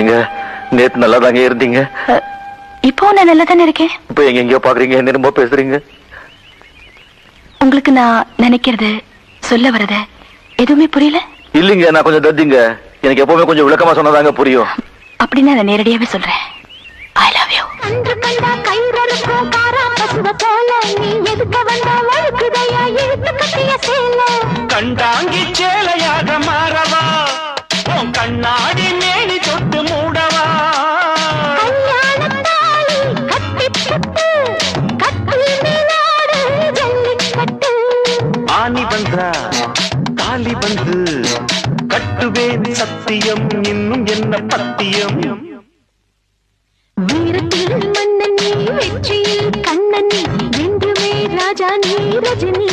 எங்க நேத்து நல்லா தாங்க இருந்தீங்க இப்போ நான் நல்லா தானே இருக்கேன்? இப்ப எங்க எங்கேயோ பாக்குறீங்க என்ன ரொம்ப பேசுறீங்க. உங்களுக்கு நான் நினைக்கிறது சொல்ல வர்றது எதுவுமே புரியல? இல்லைங்க நான் கொஞ்சம் தத்திங்க எனக்கு எப்பவுமே கொஞ்சம் விளக்கமா சொன்னதாங்க புரியும். அப்படின்னு நான் நேரடியாவே சொல்றேன். ஐ லவ் யூ அன்று கண்டா கயிறறுக்கும் காரா பசுவ போல நீ எதுக்க வந்தா வழுக்குதையா இழுத்து கட்டிய சேல? கண்டாங்கி சேலையாக மாறவா? உன் கண்ணாடி பண்றா? காலி வந்து கட்டுவேன் சத்தியம் இன்னும் என்ன பத்தியம்? வீரத்தில் மன்னன் நீ வெற்றியில் கண்ணன் நீ என்றுமே ராஜா நீ ரஜினி.